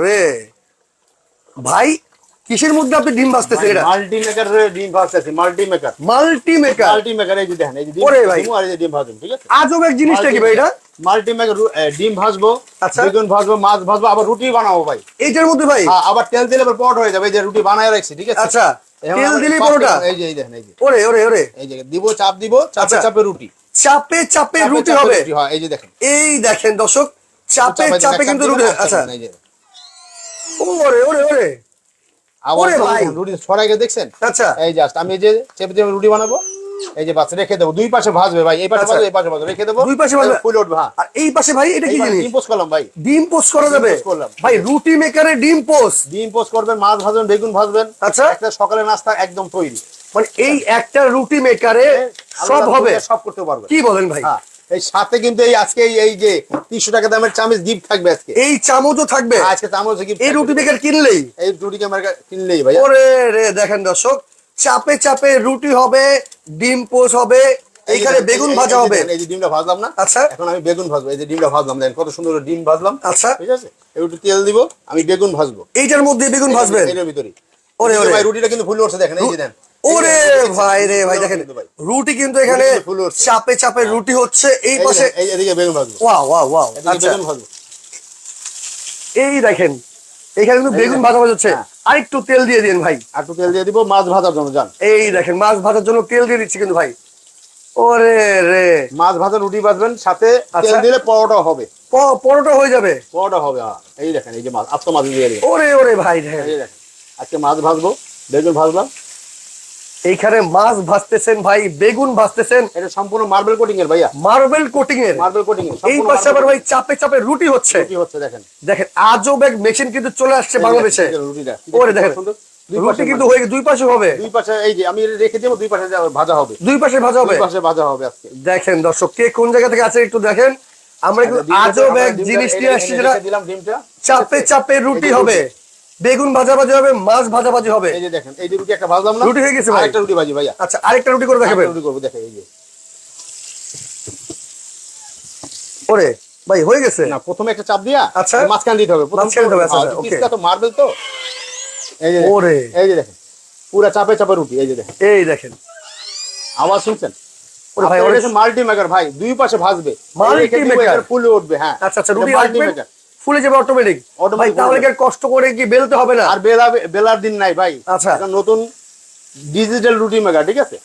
রে ভাই কিসের মধ্যে আপনি ডিম ভাজতেছেন এটা? মাল্টি মেকার ডিম ভাজতেছি multi maker multi maker multi maker এই যে দেখেন এই যে ডিম ওরে ভাই। ভাজবো আর এই যে ডিম ভাজুন ঠিক আছে? আজব এক জিনিসটা কি ভাই এটা? মাল্টি মেকার ডিম ভাজবো আচ্ছা। বেগুন ভাজবো মাছ ভাজবো আবার রুটি বানাবো ভাই। এইটার মধ্যে ভাই? হ্যাঁ, আবার তেল দিলে আবার পরোটা হয়ে যাবে এই যে রুটি বানায় রাখছি ঠিক আছে? আচ্ছা তেল দিলেই পরোটা? এই যে এই দেখেন এই যে। ওরে ওরে ওরে। এই যে দিব চাপ দিব চাপে আচ্ছা। চাপে রুটি। চাপে চাপে চাপে রুটি হবে? হ্যাঁ এই যে দেখেন। এই দেখেন দর্শক চাপে চাপে কিন্তু রুটি আচ্ছা। ওরে ওরে ওরে। আবার। রুটি ছড়াইকে দেখছেন? আচ্ছা। এই জাস্ট আমি এই যে চেপে চেপে রুটি বানাবো এই যে বাচ্চা রেখে দেবো। দুই পাশে ভাজবে ভাই এই পাশে আচ্ছা। ভাজবে এই পাশে ভাজবে রেখে দেবো। দুই পাশে ভাজবে? ফুলে উঠবে হ্যাঁ। আর এই পাশে ভাই এটা কি জিনিস? ডিম পোস্ট করলাম ভাই। ডিম পোস্ট করা যাবে। করলাম। ভাই রুটি মেকারে ডিম পোস্ট। ডিম পোস্ট করবেন মাছ ভাজবেন বেগুন ভাজবেন। আচ্ছা। একটা সকালে নাস্তা একদম তৈরি। মানে এই একটা রুটি মেকারে সব হবে। সব করতে পারবেন। কি বলেন ভাই? হ্যাঁ। এই সাথে কিন্তু এই আজকে এই- যে তিনশো টাকা দামের চামিচ গিফট থাকবে আজকে। এই চামচও থাকবে? আজকে চামচ গিফট এই রুটি মেকার কিনলেই? এই রুটি আমার কিনলেই ভাই ওরে রে দেখেন দর্শক চাপে চাপে রুটি হবে ডিম পোস্ট হবে এইখানে বেগুন ভাজা হবে। এই যে ডিমটা ভাজলাম না? আচ্ছা। এখন আমি বেগুন ভাজবো এই যে ডিমটা ভাজলাম দেখেন কত সুন্দর ডিম ভাজলাম। আচ্ছা। ঠিক আছে? একটু তেল দিব আমি বেগুন ভাজবো। এইটার মধ্যে বেগুন ভাজবেন? এর ভিতরে ওরে, ওরে। ভাই রুটিটা কিন্তু ফুলে উঠছে দেখেন এই যে দেন। ওরে ভাই রে ভাই দেখেন রুটি কিন্তু এখানে। চাপে চাপে রুটি হচ্ছে এই পাশে দেখেন, এই এদিকে বেগুন ভাজবো। ওয়াও ওয়াও ওয়াও আচ্ছা। এই দেখেন এখানে কিন্তু বেগুন ভাজা ভাজা হচ্ছে। হ্যাঁ। আরেকটু তেল দিয়ে দিন ভাই। আর একটু তেল দিয়ে দিব মাছ ভাজার জন্য যান। এই দেখেন মাছ ভাজার জন্য তেল দিয়ে দিচ্ছি কিন্তু ভাই। ওরে রে। মাছ ভাজা রুটি ভাজবেন সাথে তেল আচ্ছা। দিলে পরোটা হবে। পরোটা হয়ে যাবে। পরোটা হবে হ্যাঁ। এই দেখেন এই যে মাছ আস্ত মাছ দিয়ে ওরে ওরে ভাই দেখেন আজকে মাছ ভাজবো বেগুন ভাজলাম। এইখানে মাছ ভাজতেছেন ভাই বেগুন ভাজতেছেন। এটা সম্পূর্ণ মার্বেল কোটিং এর ভাইয়া। মার্বেল কোটিং এর। মার্বেল কোটিং এর এই পাশে আবার ভাই চাপে চাপে রুটি হচ্ছে। কি হচ্ছে দেখেন। দেখেন আজব এক মেশিন কিন্তু চলে আসছে বাংলাদেশে। রুটিটা ওরে দেখেন দুই রুটি পাশে কিন্তু হয়ে দুই পাশে হবে। দুই পাশে এই যে আমি রেখে দেবো দুই পাশে ভাজা হবে। দুই পাশে ভাজা হবে। দুই পাশে ভাজা হবে আজকে। দেখেন দর্শক কে কোন জায়গা থেকে আছে একটু দেখেন। আমরা কিন্তু আজব আমরা এক ডিমটা জিনিস নিয়ে আসছি যেটা চাপে চাপে রুটি হবে। বেগুন ভাজাভাজি হবে মাছ ভাজাভাজি হবে। এই যে দেখেন এই যে রুটি একটা ভাজলাম না রুটি হয়ে গেছে ভাই। আরেকটা রুটি ভাজি ভাইয়া। আচ্ছা আরেকটা রুটি করে দেখাবেন। রুটি করব দেখেন এই যে। ওরে ভাই হয়ে গেছে? না প্রথমে একটা চাপ দিয়া আচ্ছা। মাঝখান দিতে হবে। প্রথম মাঝখানে দিতে হবে, আচ্ছা, আচ্ছা, পিসটা তো মার্বেল তো? এই যে ওরে। এই যে দেখেন পুরা চাপে চাপে রুটি এই যে দেখেন। এই দেখেন। আওয়াজ শুনছেন? ওরে ভাই, ওরে- মাল্টি মেকার ভাই দুই পাশে ভাজবে। মাল্টি মেকার ফুলে উঠবে হ্যাঁ। আচ্ছা আচ্ছা রুটি মাল্টি মেকার ফুলে যাবে অটোমেটিক ভাই তাহলে কি কষ্ট করে কি বেলতে হবে না? আর বেলা বেলার দিন নাই ভাই। আচ্ছা। নতুন ডিজিটাল রুটি মেকার ঠিক আছে?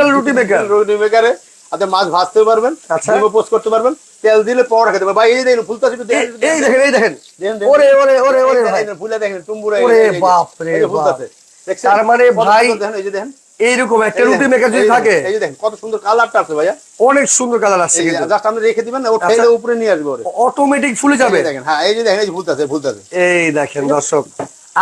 আপনি রুটি digital রুটি মেকারে আপনি মাছ ভাজতে পারবেন আচ্ছা। পোস্ট করতে পারবেন তেল দিলে পরোটা খেতে পারবেন। ভাই এই দেখুন ফুলতা একটু এই এই দেখেন এই দেখেন। ওরে ওরে ওরে ওরে ভাই। দেখেন, ফুলে দেখেন টুম্বুরা ওরে বাপ। রে ফুলতাছে। তার মানে ভাই- দেখেন, এই যে দেখেন। এইরকম একটা রুটি মেকার যদি থাকে। এই দেখেন কত সুন্দর কালারটা আছে ভাইয়া। অনেক সুন্দর কালার আসছে কিন্তু। জাস্ট আপনি রেখে দিবেন না ও আচ্ছা। ঠেলে উপরে নিয়ে আসবে ওরে। অটোমেটিক ফুলে যাবে। দেখেন হ্যাঁ এই যে দেখেন এই যে ফুলতাছে ফুলতাছে। এই দেখেন দর্শক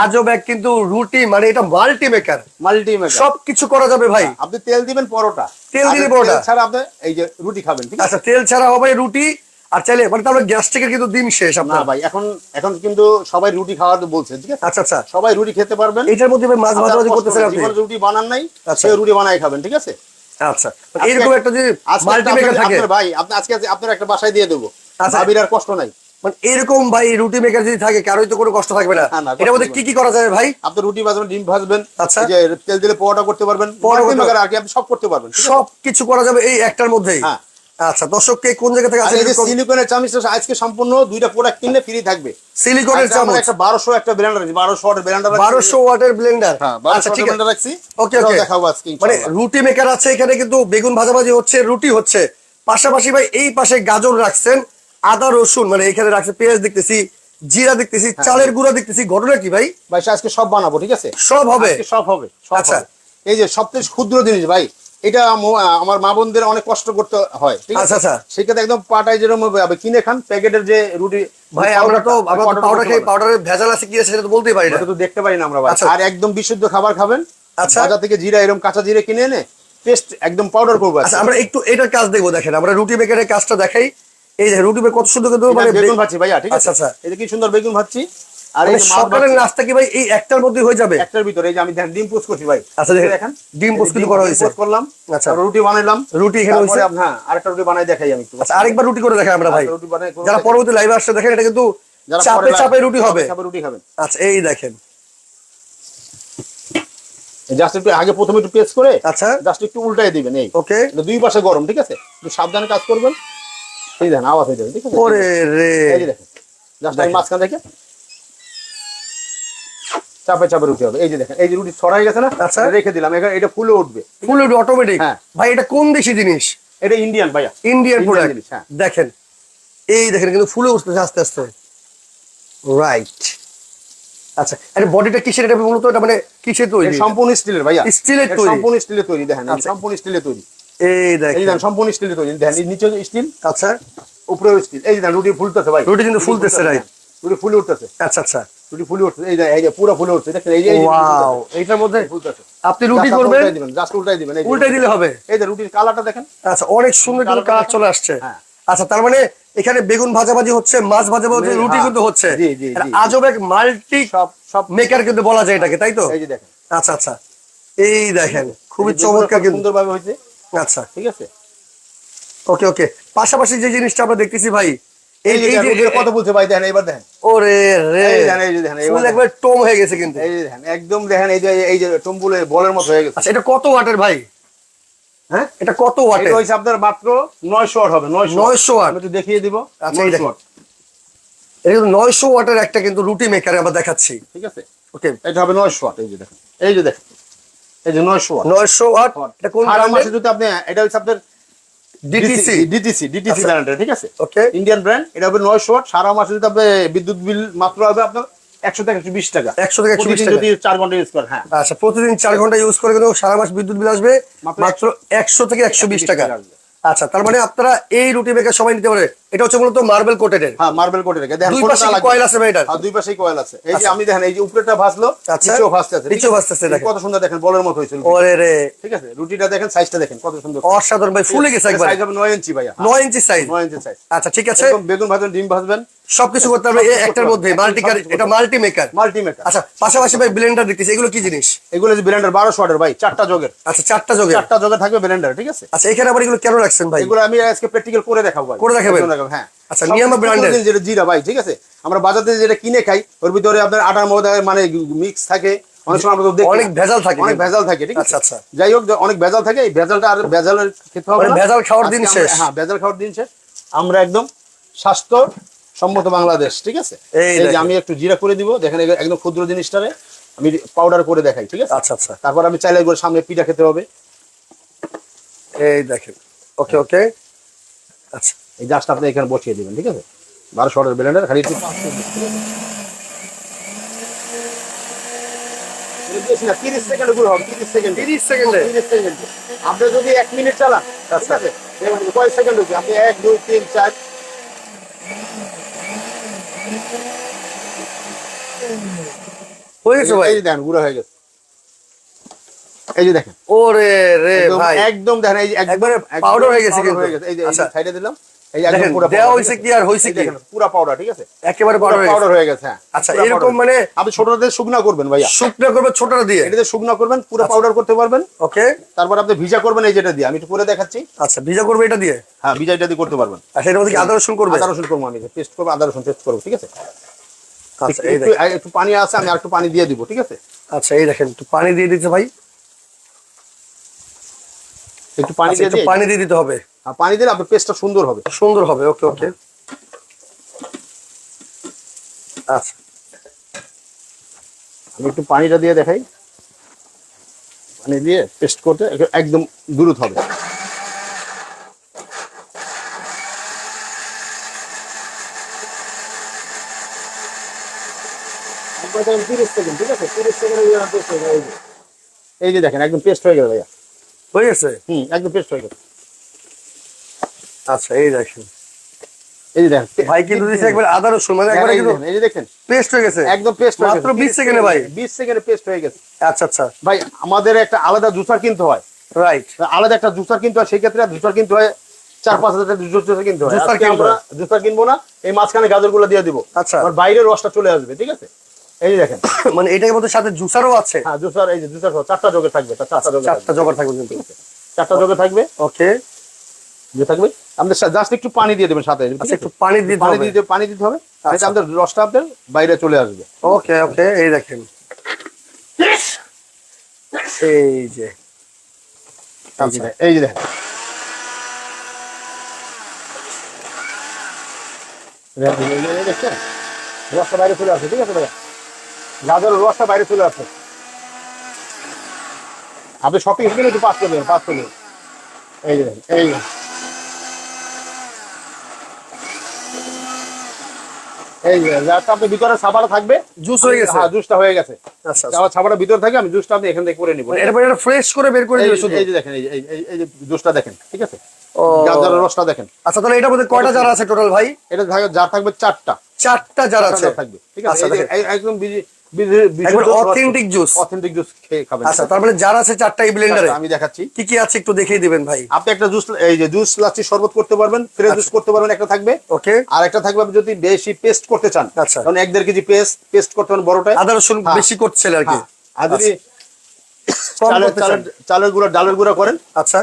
আজব এক কিন্তু রুটি মানে এটা মাল্টি মেকার মাল্টি মেকার সবকিছু করা যাবে ভাই। আপনি তেল দিবেন পরোটা। তেল দিলে পরোটা। ছাড়া আপনি এই যে রুটি খাবেন ঠিক আছে? আচ্ছা তেল ছাড়া হবে রুটি আর চাইলে মানে তাহলে গ্যাস থেকে কিন্তু দিন শেষ আপনার। ভাই এখন এখন কিন্তু সবাই রুটি খাওয়াতে বলছে ঠিক আছে? আচ্ছা আচ্ছা। সবাই রুটি খেতে পারবেন। এটার মধ্যে মাছ আপনার ভাজাভাজি কষ্ট করতেছেন আপনি? রুটি বানান নাই আচ্ছা। সে রুটি বানাই খাবেন ঠিক আছে? আচ্ছা। এরকম একটা যদি আজকে মাল্টি একটা মেকার আপনার- থাকে। আপনার ভাই আপনি আজকে আপনার একটা বাসায় দিয়ে দেবো। আচ্ছা। ভাবির আর কষ্ট নাই। মানে এরকম ভাই রুটি মেকার যদি থাকে কারোই তো কোনো কষ্ট থাকবে না। এটার মধ্যে কি কি করা যাবে ভাই? আপনি রুটি ভাজবেন ডিম ভাজবেন আচ্ছা। যে তেল দিলে পরোটা করতে পারবেন। পরোটা। করতে- আর কি আপনি সব করতে পারবেন সব কিছু করা যাবে এই একটার মধ্যেই। হ্যাঁ। আচ্ছা দর্শককে কোন জায়গা থেকে আছে সিলিকনের চামচ আজকে সম্পূর্ণ দুইটা প্রোডাক্ট কিনলে ফ্রি থাকবে। সিলিকনের চামচ? একটা বারোশো একটা ব্লেন্ডার আছে বারোশো ওয়াটের ব্লেন্ডার বারোশো ওয়াটের ব্লেন্ডার হ্যাঁ আচ্ছা বারোশো ঠিক আছে। ব্লেন্ডার রাখছি। ওকে ওকে। দেখাবো আজকে মানে রুটি মেকার আছে এখানে কিন্তু বেগুন ভাজাভাজি হচ্ছে রুটি হচ্ছে। পাশাপাশি ভাই এই পাশে গাজর রাখছেন আদা রসুন মানে এখানে রাখছে পেঁয়াজ দেখতেছি জিরা দেখতেছি হ্যাঁ। চালের গুঁড়া দেখতেছি ঘটনা কি ভাই? ভাই আজকে সব বানাবো ঠিক আছে? সব হবে? সব হবে আচ্ছা। এই যে সবথেকে ক্ষুদ্র জিনিস ভাই এটা আমার মা বোনদের অনেক কষ্ট করতে হয় ঠিক আছে? আচ্ছা, আচ্ছা। সেক্ষেত্রে একদম পাটায় যেরকম হবে, কিনে খান প্যাকেটের যে রুটি ভাই আমরা তো পাউডার খাই পাউডারের ভেজাল আছে কি আছে সেটা তো বলতেই পারি না। তো দেখতে পারি না আমরা ভাই। আচ্ছা। আর একদম বিশুদ্ধ খাবার খাবেন। আচ্ছা। বাজার থেকে জিরা এরকম কাঁচা জিরে কিনে এনে পেস্ট একদম পাউডার করব আচ্ছা আমরা একটু এটার কাজ দেখব দেখেন। আমরা রুটি মেকারের কাজটা দেখাই। এই যে রুটি মেকার কত সুন্দর কিন্তু মানে বেগুন ভাজছি ভাইয়া ঠিক আছে? আচ্ছা, আচ্ছা। এটা কি সুন্দর বেগুন ভাজছি আর এই মানে সকালের নাস্তা কি ভাই? এই একটার মধ্যে হয়ে যাবে? একটার ভিতরে এই যে আমি ডিম পোস্ট করছি ভাই। আচ্ছা, দেখেন। ডিম পোস্ট কিন্তু করা হয়েছে। পোস্ট করলাম আচ্ছা। রুটি বানাইলাম। রুটি এখানে হ্যাঁ আরেকটা রুটি বানাই দেখাই আমি আচ্ছা আরেকবার রুটি করে দেখাই আমরা ভাই। আচ্ছা, রুটি বানাই করে যারা পরবর্তী লাইভে আসছে দেখেন এটা কিন্তু চাপে চাপে রুটি হবে। চাপে রুটি খাবেন আচ্ছা এই দেখেন। জাস্ট একটু আগে প্রথমে একটু পেস্ট করে আচ্ছা। জাস্ট একটু উল্টাই দিবেন এই। ওকে। দুই পাশে গরম ঠিক আছে? একটু সাবধানে কাজ করবেন। এই দেখেন আওয়াজ হয়ে যাবে ঠিক আছে? ওরে রে। এই দেখেন জাস্ট আমি মাঝখান থেকে চাপে চাপে রুটি হবে। এই যে দেখেন এই যে রুটি ছড়াই গেছে না আচ্ছা। রেখে দিলাম এখানে এটা ফুলে উঠবে। ফুল অটোমেটিক হ্যাঁ। ভাই এটা কোন দেশি জিনিস? এটা ইন্ডিয়ান ভাইয়া। ইন্ডিয়ান প্রোডাক্ট জিনিস, হ্যাঁ। দেখেন এই দেখেন কিন্তু ফুলে উঠতেছে আস্তে আস্তে। রাইট আচ্ছা এটা বডিটা কিসের? এটা মূলত এটা মানে কিসের তৈরি? সম্পূর্ণ স্টিলের ভাইয়া। স্টিলের তৈরি। সম্পূর্ণ স্টিলের তৈরি দেখেন আচ্ছা। সম্পূর্ণ স্টিলের তৈরি। এই দেখেন। সম্পূর্ণ স্টিলের তৈরি দেখেন নিচে স্টিল আচ্ছা। উপরে স্টিল। এই যে দেখেন রুটি ফুলতেছে ভাই। রুটি কিন্তু ফুলতেছে, right. রুটি ফুলে উঠতেছে। আচ্ছা আচ্ছা। রুটি ফুলে উঠছে এই যে এই যে পুরো ফুলে উঠছে দেখেন এই যে ওয়াও। এইটার মধ্যে আপনি রুটি করবেন? উল্টাই দিবেন জাস্ট উল্টাই দিবেন এই উল্টাই দিলে হবে। এই যে রুটির কালারটা দেখেন। আচ্ছা অনেক সুন্দর কিন্তু কালার চলে আসছে। হ্যাঁ। আচ্ছা তার মানে এখানে বেগুন ভাজাভাজি হচ্ছে মাছ ভাজাভাজি হ্যাঁ, রুটি কিন্তু হচ্ছে। আজব এক মাল্টি সব সব মেকার কিন্তু বলা যায় এটাকে তাই তো? এই যে দেখেন। আচ্ছা আচ্ছা। এই দেখেন খুবই চমৎকার কিন্তু। সুন্দর ভাবে হয়েছে। আচ্ছা। ঠিক আছে? ওকে ওকে। পাশাপাশি যে জিনিসটা আমরা দেখতেছি ভাই এই এই যে এই দেখেন, যে রুটির কত বলছে ভাই দেখেন এবার দেখেন। ওরে রে এই দেখেন, এই যে দেখেন, ফুল একবার টম হয়ে গেছে কিন্তু। এই দেখেন একদম দেখেন এই যে এই যে টম্বুলে বলের মতো হয়ে গেছে। আচ্ছা এটা কত ওয়াটের ভাই? হ্যাঁ? এটা কত ওয়াটের? এটা আপনার মাত্র 900 ওয়াট হবে 900 900 ওয়াট। আমি একটু দেখিয়ে দিব আচ্ছা, এই দেখেন। এটা কিন্তু নয়শো ওয়াটের একটা কিন্তু রুটি মেকার আমরা দেখাচ্ছি। ঠিক আছে? ওকে এটা হবে 900 ওয়াট এই যে দেখেন। এই যে দেখেন এই যে 900 ওয়াট। নয়শো ওয়াট? এটা কোন যদি আপনি এটা হচ্ছে আপনার ডিটিসি ডিটিসি ডিটিসি। ব্র্যান্ডের ঠিক আছে? ওকে ইন্ডিয়ান ব্র্যান্ড এটা হবে 900 ওয়াট সারা মাসে যদি আপনি বিদ্যুৎ বিল মাত্র হবে আপনার 100 থেকে 120 টাকা। 100 থেকে 120 প্রতিদিন টাকা। যদি চার ঘণ্টা ইউজ করেন হ্যাঁ। আচ্ছা প্রতিদিন চার ঘণ্টা ইউজ করে কিন্তু সারা মাস বিদ্যুৎ বিল আসবে মাত্র একশো থেকে একশো বিশ টাকা। আচ্ছা তার মানে আপনারা এই রুটি মেকার সবাই নিতে পারে। এটা হচ্ছে মূলত মার্বেল কোটেডের হ্যাঁ মার্বেল কোটে রেখে দেখেন দুই পাশে কয়েল আছে ভাই এটার? হ্যাঁ দুই পাশেই কয়েল আছে। এই যে আচ্ছা। আমি দেখেন এই যে উপরেটা ভাসলো আচ্ছা। নিচেও ভাসতে আছে। ঠিক নিচেও ভাসতেছে, দেখেন। কত সুন্দর দেখেন বলের মতো ওরে রে। ঠিক আছে রুটিটা দেখেন সাইজটা দেখেন কত সুন্দর। অসাধারণ ভাই ফুলে গেছে একবার। সাইজ হবে 9 ইঞ্চি ভাইয়া। নয় ইঞ্চি সাইজ 9 ইঞ্চি সাইজ আচ্ছা ঠিক আছে। একদম বেগুন ভাজবেন ডিম ভাজবেন। সবকিছু করতে পারবে এই একটার মধ্যে মাল্টি এটা মাল্টি মেকার মাল্টিমেকার আচ্ছা পাশাপাশি ভাই ব্লেন্ডার দেখতেছি এগুলো কি জিনিস? এগুলো যে ব্লেন্ডার 1200 ওয়াটের ভাই চারটা জগের আচ্ছা চারটা যোগে চারটা জগে থাকবে ব্লেন্ডার ঠিক আছে? আচ্ছা এখানে আবার এগুলো কেন রাখছেন ভাই? এগুলো আমি আজকে প্র্যাকটিক্যাল করে দেখাবো ভাই। করে দেখাবেন? একদম হ্যাঁ। আচ্ছা, নিয়ামা। প্রথম যেটা জিরা ভাই ঠিক আছে? আমরা বাজার যেটা কিনে খাই ওর ভিতরে আপনার আটার মধ্যে মানে মিক্স থাকে অনেক সময় আমরা দেখি অনেক ভেজাল থাকে অনেক ভেজাল থাকে ঠিক আছে? আচ্ছা, আচ্ছা। যাই হোক অনেক ভেজাল থাকে এই ভেজালটা আর ভেজালের খেতে হবে মানে ভেজাল খাওয়ার দিন শেষ। হ্যাঁ ভেজাল খাওয়ার দিন শেষ। আমরা একদম স্বাস্থ্য সম্মত বাংলাদেশ ঠিক আছে? এই যে আমি একটু জিরা করে দিব দেখেন একদম ক্ষুদ্র জিনিসটারে আমি পাউডার করে দেখাই ঠিক আছে? আচ্ছা আচ্ছা। তারপর আমি চাইলে সামনে পিঠা খেতে হবে। এই দেখেন। ওকে ওকে। আচ্ছা। এই জাস্ট আপনি এখানে বসিয়ে দিবেন ঠিক আছে বারোশো অর্ডার ব্লেন্ডার খালি একটু পাঁচ মিনিট, ঠিক আছে? এটা বেশি না, 30 সেকেন্ডগুলো হবে, 30 সেকেন্ড। 30 সেকেন্ডে 30 সেকেন্ডে। আপনি যদি এক মিনিট চালান ঠিক আচ্ছা। আছে দেখবেন সেকেন্ড হচ্ছে আপনি এক দুই তিন চার হয়ে গেছে ভাই এই দেখেন গুঁড়ো হয়ে গেছে এই যে দেখেন ওরে রে একদম- ভাই একদম দেখেন এই যে একবারে powder হয়ে গেছে হয়ে গেছে। এই যে আচ্ছা। সাইডে দিলাম এই একদম পুরো দেওয়া powder, কি আর হয়েছে কি? দেখেন, পাউডার ঠিক আছে? একেবারে পাউডার পাউডার হয়ে গেছে। আচ্ছা, এরকম মানে- আপনি ছোটতে শুকনা করবেন ভাইয়া। শুকনো করবে ছোটটা দিয়ে। এটাতে শুকনা করবেন পুরো আচ্ছা। পাউডার করতে পারবেন। ওকে। তারপর আপনি ভিজা করবেন এই যেটা দিয়ে। আমি একটু করে দেখাচ্ছি। আচ্ছা ভিজা করবে এটা দিয়ে? হ্যাঁ ভিজা এটা দিয়ে করতে পারবেন। আর সেটার মধ্যে আদা রসুন করবে? আদা রসুন করব আমি। পেস্ট করব আদা রসুন পেস্ট করব ঠিক আছে? আচ্ছা এই একটু দেখেন। একটু পানি আছে আমি আর একটু পানি দিয়ে দিব ঠিক আছে? আচ্ছা এই দেখেন একটু পানি দিয়ে দিতে ভাই। একটু পানি দিয়ে পানি দিয়ে দিতে হবে। হ্যাঁ, পানি দিলে আপনার পেস্টটা সুন্দর হবে। সুন্দর হবে ওকে ওকে। আচ্ছা। আমি একটু পানিটা দিয়ে দেখাই। পানি দিয়ে পেস্ট করতে একদম দ্রুত হবে। একবার দেখেন 30 সেকেন্ড ঠিক আছে? 30 সেকেন্ডের পেস্ট এই যে। দেখেন একদম পেস্ট হয়ে গেল ভাইয়া। হয়ে গেছে? হুম একদম পেস্ট হয়ে গেল আচ্ছা এই দেখেন। এই যে দেখেন ভাই কিন্তু দিচ্ছে একবার আদা রসুন মানে দেখেন, একবারে এই যে কিন্তু এই যে দেখেন। পেস্ট হয়ে গেছে। একদম পেস্ট হয়ে মাত্র 20 সেকেন্ডে ভাই। 20 সেকেন্ডে পেস্ট হয়ে গেছে। আচ্ছা আচ্ছা। ভাই আমাদের একটা আলাদা জুসার কিনতে হয়। রাইট আলাদা একটা জুসার কিনতে হয় সেই ক্ষেত্রে জুসার কিনতে হয় চার পাঁচ হাজার জুসার কিনতে হয়। জুসার আজকে কিনতে জুসার কিনবো না এই মাঝখানে গাজরগুলো দিয়ে দিব। আচ্ছা। আর বাইরের রসটা চলে আসবে ঠিক আছে? এই যে দেখেন। মানে এটার মধ্যে সাথে জুসারও আছে? হ্যাঁ জুসার এই যে জুসার চারটা জগে থাকবে চারটা জগে থাকবে। চারটা জগে থাকবে। ওকে যে থাকবে আমাদের জাস্ট একটু পানি দিয়ে দেবেন সাথে। আচ্ছা? একটু পানি দিতে পানি দিতে পানি দিতে হবে তাহলে আচ্ছা। আমাদের রসটা আপনার বাইরে চলে আসবে। ওকে ওকে এই দেখেন। এই যে। এই যে দেখেন? রসটা বাইরে চলে আসছে ঠিক আছে ভাইয়া? গাজরের রসটা বাইরে চলে আসছে। আপনি শপিং হিসেবে একটু পাস করবেন পাস করবেন এই যে এই এই ভিতরে থাকবে। জুস হয়ে গেছে। হ্যাঁ জুসটা হয়ে গেছে। আচ্ছা আচ্ছা। আমার সাবাটা ভিতরে থাকে আমি জুসটা আপনি এখান থেকে করে নিব। মানে এরপর এটা ফ্রেশ করে বের করে এই শুধু? এই যে দেখেন এই এই- এই- এই যে জুসটা দেখেন ঠিক আছে? ও। গাজরের রসটা দেখেন। আচ্ছা তাহলে এটা মধ্যে কয়টা জার আছে টোটাল ভাই? এটা থাকবে থাকবে চারটা। চারটা জার আছে। থাকবে ঠিক আছে? আচ্ছা, একদম অথেন্টিক জুস খেয়ে খাবেন। আচ্ছা মানে জার আছে চারটা এই ব্লেন্ডারে আমি দেখাচ্ছি। কি কি আছে একটু দেখিয়ে দিবেন ভাই। আপনি একটা জুস এই যে জুস লাচ্ছি শরবত করতে পারবেন ফ্রেশ জুস করতে পারবেন একটা থাকবে। ওকে। আর একটা থাকবে আপনি যদি বেশি পেস্ট করতে চান আচ্ছা। কারণ এক দেড় কেজি পেস্ট পেস্ট করতে পারেন বড়টায়। আদা রসুন হ্যাঁ। বেশি করছিল আর কি। হ্যাঁ। আর যদি। চালের গুঁড়া ডালের গুঁড়া করেন আচ্ছা।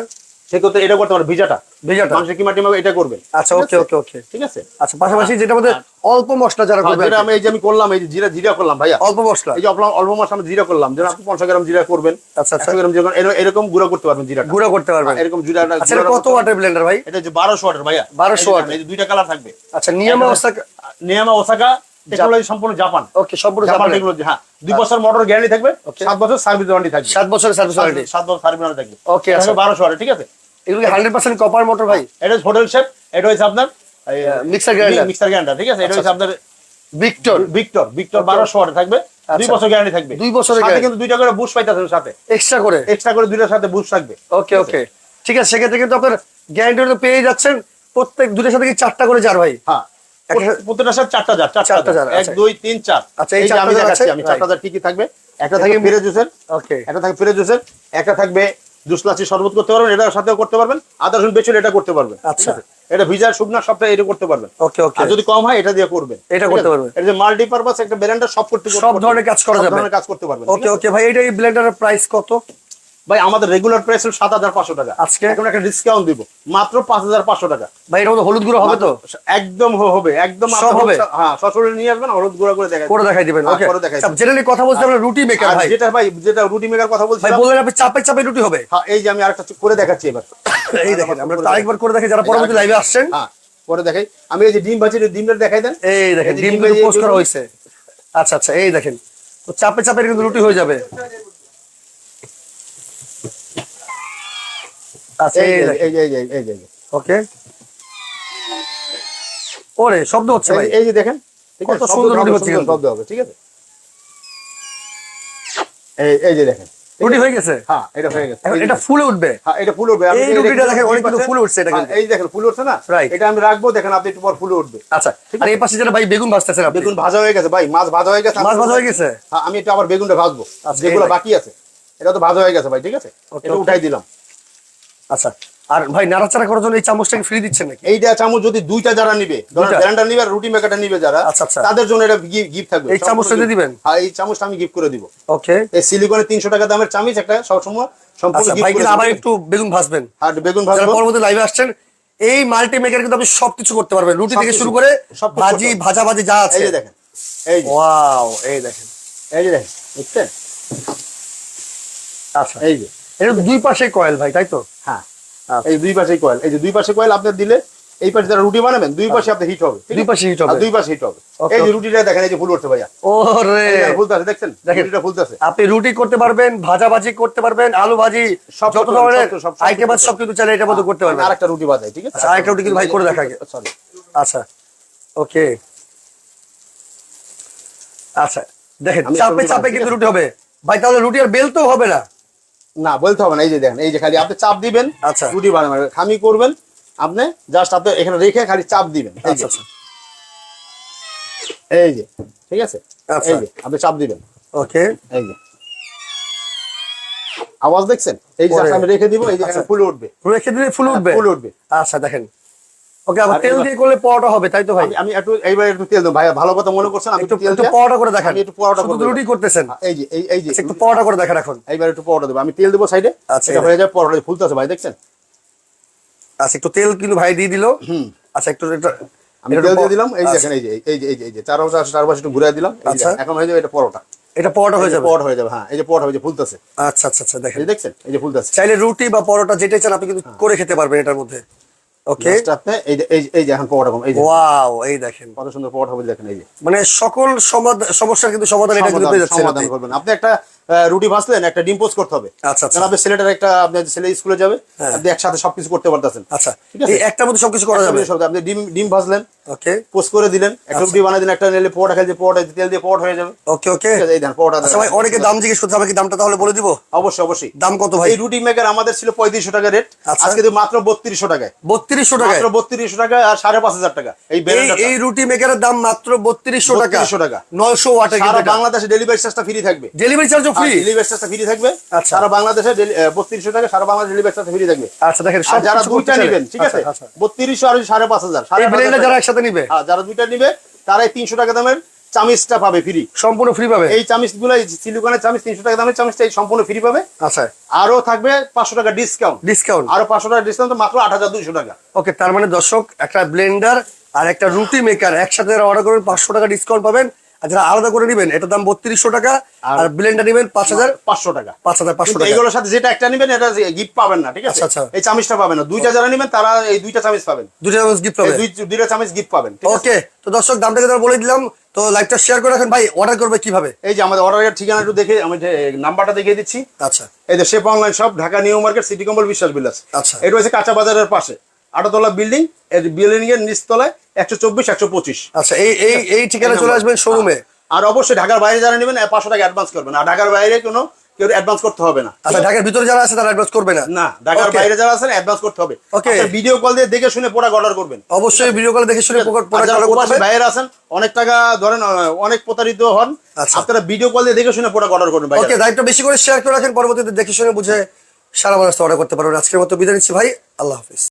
সেক্ষেত্রে এটা করতে পারেন ভিজাটা। ভেজাটা। মাংসের কিমা টিমা এটা করবেন আচ্ছা ওকে ওকে ওকে। ঠিক আছে? আচ্ছা পাশাপাশি যেটা মধ্যে অল্প মশলা যারা হ্যাঁ, করবে যেটা আমি এই যে আমি করলাম এই যে জিরা জিরা করলাম ভাইয়া। অল্প মশলা। এই যে অল্প অল্প আমি জিরা করলাম। যেন আপনি পঞ্চাশ গ্রাম জিরা করবেন আচ্ছা, আচ্ছা। গ্রাম জিরা এরকম- গুঁড়ো করতে পারবেন জিরাটা। গুঁড়ো করতে পারবেন। হ্যাঁ, এরকম আচ্ছা কত ওয়াটের ব্লেন্ডার ভাই? এটা যে বারোশো ওয়াটের ভাইয়া। 1200 এই এই যে দুইটা কালার থাকবে। আচ্ছা নিয়ামা অবস্থা নিয়ামা টেকনোলজি সম্পূর্ণ জাপান ওকে সম্পূর্ণ জাপান টেকনোলজি হ্যাঁ। দুই বছর মোটর গ্যারান্টি থাকবে. সাত বছর সার্ভিস ওয়ারেন্টি থাকবে। সাত বছরের সার্ভিস ওয়ারেন্টি সাত বছর সার্ভিস ওয়ারেন্টি থাকবে। Okay, আচ্ছা। বারোশো ঠিক আছে? এগুলো কি হান্ড্রেড পার্সেন্ট কপার মোটর ভাই? এটা হচ্ছে হোটেল শেপ এটা হচ্ছে আপনার মিক্সার গ্রাইন্ডার মিক্সার গ্রাইন্ডার ঠিক আছে? এটা হচ্ছে আপনার ভিক্টর ভিক্টর ভিক্টর বারোশো ওয়াটে থাকবে। দুই আচ্ছা। বছর গ্যারান্টি থাকবে। দুই বছরের সাথে কিন্তু দুইটা করে বুশ পাইতেছেন সাথে। এক্সট্রা করে? এক্সট্রা করে দুইটার সাথে বুশ থাকবে। ওকে ওকে ঠিক আছে সেক্ষেত্রে কিন্তু আপনার গ্যারান্টি তো পেয়ে যাচ্ছেন। প্রত্যেক দুটোর সাথে কি চারটা করে যার ভাই? হ্যাঁ একটা- প্রত্যেকটার চারটা জার চারটা চারটা জার জার, এক। দুই তিন চার। আচ্ছা, এই এই যে আমি দেখাচ্ছি আমি চারটা জার কি কি থাকবে? একটা থাকবে ফিরে জুসের ওকে একটা থাকবে ফিরে জুসের একটা থাকবে জুস লাচি শরবত করতে পারবেন এটার সাথেও করতে পারবেন আদা রসুন বেচুন এটা করতে পারবেন। আচ্ছা। এটা ভিজার শুকনা সবটা এটা করতে পারবেন। ওকে ওকে আর যদি কম হয় এটা দিয়ে করবেন। এটা করতে পারবেন। এটা যে মাল্টিপারপাস একটা ব্র্যান্ডের সব করতে সব ধরনের কাজ করা সব ধরনের কাজ করতে পারবেন। ওকে ওকে ভাই এটা এই ব্লেন্ডারের প্রাইস কত? ভাই আমাদের রেগুলার প্রাইস হলো সাত হাজার পাঁচশো টাকা। আজকে? এখন একটা ডিসকাউন্ট দিব। মাত্র পাঁচ হাজার পাঁচশো টাকা। ভাই এটা হলুদ গুঁড়ো হবে তো? একদম হবে। একদম হবে? হ্যাঁ সশরীরে নিয়ে আসবেন হলুদ গুঁড়া করে দেখা করে দেখাই দিবেন হ্যাঁ, ওকে করে দেখাই। জেনারেলি কথা বলছি আমরা রুটি মেকার ভাই। যেটা ভাই যেটা রুটি মেকার কথা বলছি ভাই বললেন আপনি চাপে চাপে রুটি হবে। হ্যাঁ এই যে আমি আরেকটা করে দেখাচ্ছি এবার। এই দেখেন আমরা তো আরেকবার করে দেখি যারা পরবর্তী লাইভে আসছেন। হ্যাঁ করে দেখাই। আমি এই যে ডিম ভাজি ডিমটা দেখাই দেন। এই দেখেন ডিম পোস্ট করা হয়েছে। আচ্ছা আচ্ছা এই দেখেন। তো চাপে চাপে কিন্তু রুটি হয়ে যাবে। আচ্ছা এই এই যে, এই যে এই যে এই যে, এই যে। ওকে। ওরে শব্দ হচ্ছে ভাই। এই- যে দেখেন ঠিক কত আছে সুন্দর রুটি হচ্ছে শব্দ হবে ঠিক আছে? এই এই যে দেখেন রুটি হয়ে গেছে? হ্যাঁ এটা হয়ে গেছে। এটা ফুলে উঠবে। হ্যাঁ এটা ফুল উঠবে। এই রুটিটা দেখেন, অনেক কিন্তু? ফুলে উঠছে এটা হ্যাঁ, কিন্তু। এই দেখেন ফুল উঠছে না. এটা আমি রাখব দেখেন আপনি একটু পর ফুলে উঠবে। আচ্ছা আর এই পাশে যেটা ভাই বেগুন ভাজতেছেন আপনি। বেগুন ভাজা হয়ে গেছে ভাই মাছ ভাজা হয়ে গেছে মাছ ভাজা হয়ে গেছে? হ্যাঁ আমি এটা আবার বেগুনটা ভাজবো। আচ্ছা, যেগুলো বাকি আছে এটা তো ভাজা হয়ে গেছে ভাই ঠিক আছে? এটা উঠাই দিলাম। আচ্ছা আর ভাই নাড়াচাড়া করার জন্য এই চামচটাকে ফ্রি দিচ্ছেন নাকি? এইটা চামচ যদি দুইটা যারা নিবে দুইটা? ব্র্যান্ডার নিবে আর রুটি মেকারটা নিবে যারা আচ্ছা, আচ্ছা। তাদের জন্য এটা গিফট থাকবে। এই চামচটা দিয়ে দিবেন? হ্যাঁ এই চামচটা আমি গিফট করে দিব। ওকে। এই সিলিকনের তিনশো টাকা দামের চামিচ একটা সবসময় সম্পূর্ণ আচ্ছা gift ভাই করে আবার একটু বেগুন ভাজবেন। আর বেগুন যারা ভাজবো পরবর্তী লাইভে আসছেন এই মাল্টি মেকার কিন্তু আপনি সবকিছু করতে পারবেন। রুটি থেকে শুরু করে সবকিছু ভাজি ভাজা ভাজি যা আছে। এই দেখেন এই যে। ওয়াও এই দেখেন। এই যে দেখেন বুঝছেন আচ্ছা। এই যে। এটা দুই পাশে কয়েল ভাই তাই তো? হ্যাঁ। আচ্ছা। এই দুই পাশে কয়েল এই যে দুই পাশে কয়েল আপনার দিলে এই পাশে যারা রুটি বানাবেন দুই পাশে আপনি হিট হবে। দুই পাশে হিট হবে। দুই পাশে হিট হবে। এই যে রুটিটা দেখেন এই যে ফুল উঠছে ভাইয়া। এই যে ফুলতেছে দেখছেন? দেখেন। রুটিটা ফুলতেছে আপনি রুটি করতে পারবেন ভাজা ভাজি করতে পারবেন আলু ভাজি সব যত ধরনের আইটেম আছে করতে সব কিন্তু চাইলে এটার মধ্যে করতে পারবেন। আরেকটা রুটি বাজাই ঠিক আছে? আচ্ছা, আরেকটা রুটি কিন্তু ভাই করে দেখা সরি আচ্ছা ওকে। আচ্ছা দেখেন চাপে চাপে কিন্তু রুটি হবে। ভাই তাহলে রুটি আর বেলতেও হবে না। না বলতে হবে না এই যে দেখেন এই যে খালি আপনি চাপ দিবেন আচ্ছা। রুটি বানাবেন খামি করবেন আপনি জাস্ট আপনি এখানে রেখে খালি চাপ দিবেন এই যে, আচ্ছা আচ্ছা। এই যে ঠিক আছে? আচ্ছা। এই যে আপনি চাপ দিবেন। ওকে। এই যে। আওয়াজ দেখছেন? এই যে আমি রেখে দিব এই যে ফুল ফুলে উঠবে। রেখে দিলে ফুল উঠবে? ফুল উঠবে। আচ্ছা দেখেন। ওকে আবার তেল দিয়ে করলে পরোটা হবে তাই তো ভাই? আমি- আমি একটু এইবার একটু তেল দেবো। ভাই ভালো কথা মনে করছেন আমি একটু একটু তেল একটু দিয়ে- পরোটা করে দেখান। একটু পরোটা করে রুটি করতেছেন। এই যে এই এই যে আচ্ছা, একটু পরোটা করে দেখান এখন। এইবার একটু পরোটা দেবো। আমি তেল দেবো সাইডে। আচ্ছা, এটা হয়ে যায় পরোটা ফুলতেছে ভাই দেখছেন? আচ্ছা একটু তেল কিন্তু ভাই দিয়ে দিল। আচ্ছা একটু এটা আমি তেল দিয়ে দিলাম। এই আচ্ছা, দেখেন এই যে এই যে এই যে এই যে চার পাশে চার পাশে একটু ঘুরে দিলাম। আচ্ছা। এখন হয়ে যাবে এটা পরোটা। এটা পরোটা হয়ে যাবে। পরোটা হয়ে যাবে হ্যাঁ এই যে পরোটা হয়ে যে ফুলতেছে। আচ্ছা আচ্ছা আচ্ছা দেখেন। এই দেখছেন এই যে ফুলতেছে। চাইলে রুটি বা পরোটা যেটাই চান আপনি কিন্তু করে খেতে পারবেন এটার মধ্যে। ওকে। আপনি এই যে এই যে- এখন পরোটা এই ওয়াও এই দেখেন। কত সুন্দর পরোটা হবে দেখেন এই যে। মানে সকল সমাধান সমস্যার কিন্তু সমাধান এটা কিন্তু সমাধান পেয়ে যাচ্ছে সমাধান করবেন। আপনি একটা রুটি ভাজলেন একটা ডিম পোস্ট করতে হবে। আচ্ছা, আচ্ছা। আপনার ছেলেটার একটা আপনার ছেলে স্কুলে যাবে হ্যাঁ। আপনি একসাথে সবকিছু করতে পারতেছেন। আচ্ছা ঠিক আছে? এই মধ্যে সবকিছু করা যাবে? আপনি ডিম ডিম ভাজলেন ওকে। পোস্ট করে দিলেন একটা রুটি বানিয়ে দিলেন একটা নিলে তেল দিয়ে হয়ে যাবে। ওকে ওকে। এই আচ্ছা ভাই অনেকে দাম জিজ্ঞেস করছে আমি কি দামটা তাহলে বলে দিব? অবশ্যই অবশ্যই। দাম কত ভাই? এই রুটি মেকার আমাদের ছিল পঁয়ত্রিশশো টাকা রেট আচ্ছা। আজকে মাত্র বত্রিশশো টাকায়। বত্রিশশো টাকায়? মাত্র বত্রিশশো টাকা আর সাড়ে পাঁচ হাজার টাকা। এই এই রুটি মেকারের দাম মাত্র বত্রিশশো টাকা। 3200 টাকা। নয়শো সারা বাংলাদেশে ডেলিভারি চার্জটা ফ্রি থাকবে। ডেলিভারি চার্জও ফ্রি ডেলিভারি চার্জটা ফ্রি থাকবে। আচ্ছা। সারা বাংলাদেশে টাকা সারা বাংলাদেশে ডেলিভারি চার্জটা ফ্রি থাকবে। আচ্ছা দেখেন যারা দুইটা নেবেন ঠিক আছে? আচ্ছা, আর এই ব্লেন্ডার যারা একসাথে নিবে? হ্যাঁ, যারা দুইটা নিবে তারাই তিনশো টাকা দামের চামিচটা পাবে ফ্রি সম্পূর্ণ ফ্রি পাবে? এই চামিচগুলো সিলিকনের চামিচ তিনশো টাকা দামের চামিচটা এই সম্পূর্ণ ফ্রি পাবে। আচ্ছা। আরও থাকবে পাঁচশো টাকা ডিসকাউন্ট ডিসকাউন্ট আরও পাঁচশো টাকা ডিসকাউন্ট মাত্র আট হাজার দুইশো টাকা। ওকে তার মানে দর্শক একটা ব্লেন্ডার আর একটা রুটি মেকার একসাথে অর্ডার করবেন পাঁচশো টাকা ডিসকাউন্ট পাবেন। আর যারা আলাদা করে নেবেন এটার দাম বত্রিশশো টাকা আর- ব্লেন্ডার নেবেন পাঁচ হাজার পাঁচশো টাকা। পাঁচ হাজার পাঁচশো টাকা। এইগুলোর সাথে যেটা একটা নেবেন এটা গিফট পাবেন না ঠিক আছে? আচ্ছা, আচ্ছা। এই চামিচটা পাবেন না। দুইটা যারা নেবেন তারা এই দুইটা চামিচ পাবেন। দুটো গিফট এই পাবে দুই দুইটা চামিচ গিফট পাবেন ওকে তো দর্শক দামটাকে তারা বলে দিলাম। তো লাইভটা শেয়ার করে রাখেন। ভাই অর্ডার করবে কীভাবে? এই যে আমাদের অর্ডারের ঠিকানা একটু দেখে আমি যে নাম্বারটা দেখিয়ে দিচ্ছি। আচ্ছা। এই যে shape online shop Dhaka new market city কম্বল বিশ্বাস বিলাস আচ্ছা। এটা হচ্ছে কাঁচা বাজারের পাশে। আটতলা বিল্ডিং এর বিল্ডিং এর নিচতলায় একশো চব্বিশ একশো পঁচিশ। আচ্ছা এই এই এই ঠিকানা চলে আসবেন শোরুমে আর অবশ্যই ঢাকার বাইরে যারা নেবেন পাঁচশো টাকা অ্যাডভান্স করবেন। আর ঢাকার বাইরে কোনো কেউ অ্যাডভান্স করতে হবে না। আচ্ছা ঢাকার ভিতরে যারা আছে তারা অ্যাডভান্স করবে না? না ঢাকার বাইরে যারা আছেন অ্যাডভান্স করতে হবে। Okay. ভিডিও কল দিয়ে দেখে শুনে প্রোডাক্ট অর্ডার করবেন। অবশ্যই ভিডিও কলে দেখে শুনে প্রোডাক্ট অর্ডার হবে। বাইরে আছেন অনেক টাকা ধরেন অনেক প্রতারিত হন আচ্ছা। আপনারা ভিডিও কল দিয়ে দেখে শুনে প্রোডাক্ট অর্ডার করবেন ওকে দায়িত্ব বেশি করে শেয়ার করে রাখেন পরবর্তীতে দেখে শুনে বুঝে সারা মানুষ অর্ডার করতে পারবেন। আজকের মতো বিদায় নিচ্ছি ভাই। আল্লাহ হাফিজ।